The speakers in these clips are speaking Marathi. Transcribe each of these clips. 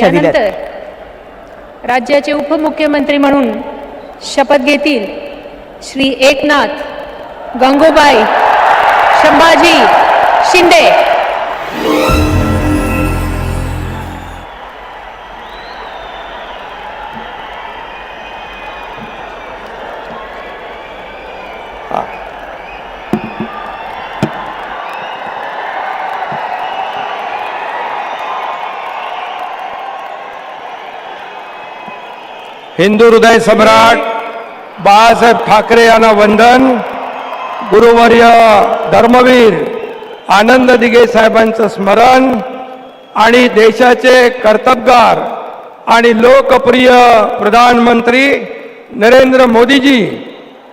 शुभेच्छा दिल्या राज्याचे उपमुख्यमंत्री म्हणून शपथ घेतील श्री एकनाथ गंगूबाई संभाजी शिंदे. हिंदू हृदय सम्राट बाळासाहेब ठाकरे यांना वंदन. गुरुवर्य धर्मवीर आनंद दिघे साहेबांचं स्मरण आणि देशाचे कर्तबगार आणि लोकप्रिय प्रधानमंत्री नरेंद्र मोदीजी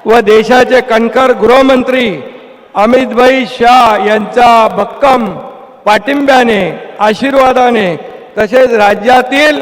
व देशाचे कणखर गृहमंत्री अमितभाई शाह यांच्या भक्कम पाठिंब्याने आशीर्वादाने तसेच राज्यातील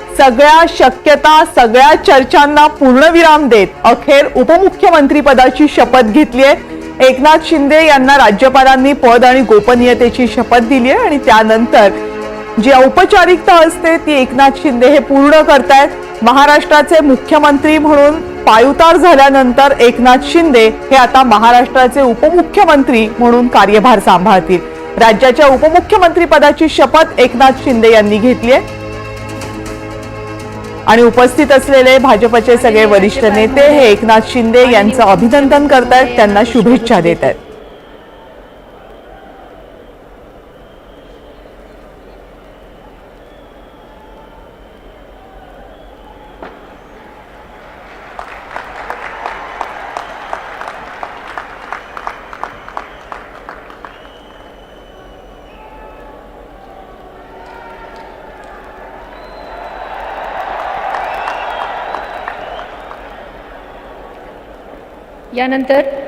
सगळ्या शक्यता सगळ्या चर्चांना पूर्णविराम देत अखेर उपमुख्यमंत्री पदाची शपथ घेतली आहे. एकनाथ शिंदे यांना राज्यपालांनी पद आणि गोपनीयतेची शपथ दिली आहे आणि त्यानंतर जी औपचारिकता असते ती एकनाथ शिंदे हे पूर्ण करतायत. महाराष्ट्राचे मुख्यमंत्री म्हणून पायुतार झाल्यानंतर एकनाथ शिंदे हे आता महाराष्ट्राचे उपमुख्यमंत्री म्हणून कार्यभार सांभाळतील. राज्याच्या उपमुख्यमंत्री पदाची शपथ एकनाथ शिंदे यांनी घेतली आहे. आणि उपस्थित असलेले भाजपचे सगळे वरिष्ठ नेते हे एकनाथ शिंदे यांचं अभिनंदन करतायत त्यांना शुभेच्छा देत आहेत यानंतर